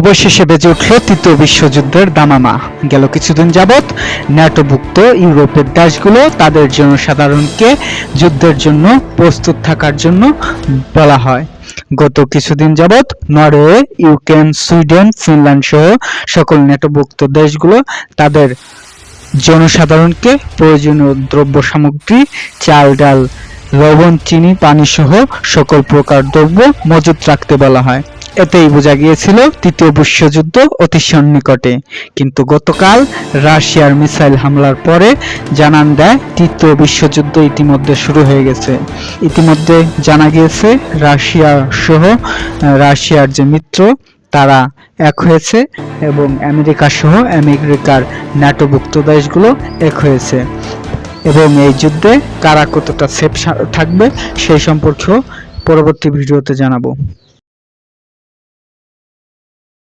অবশেষে বেজে উঠল তৃতীয় বিশ্বযুদ্ধের দামামা। গেল কিছুদিন যাবৎ ন্যাটোভুক্ত ইউরোপের দেশগুলো তাদের জনসাধারণকে যুদ্ধের জন্য প্রস্তুত থাকার জন্য বলা হয়। গত কিছুদিন যাবৎ নরওয়ে, ইউক্রেন, সুইডেন, ফিনল্যান্ড সহ সকল ন্যাটোভুক্ত দেশগুলো তাদের জনসাধারণকে প্রয়োজনীয় দ্রব্য সামগ্রী, চাল, ডাল, লবণ, চিনি, পানি সহ সকল প্রকার দ্রব্য মজুত রাখতে বলা হয়। এতেই বোঝা গিয়েছিল তৃতীয় বিশ্বযুদ্ধ অতি সন্নিকটে। কিন্তু গতকাল রাশিয়ার মিসাইল হামলার পরে জানান দেয় তৃতীয় বিশ্বযুদ্ধ ইতিমধ্যে শুরু হয়ে গেছে। ইতিমধ্যে জানা গিয়েছে, রাশিয়া সহ রাশিয়ার যে মিত্র, তারা এক হয়েছে এবং আমেরিকা সহ আমেরিকার ন্যাটোভুক্ত দেশগুলো এক হয়েছে। এবং এই যুদ্ধে কারা কতটা সেফ থাকবে সেই সম্পর্কেও পরবর্তী ভিডিওতে জানাব।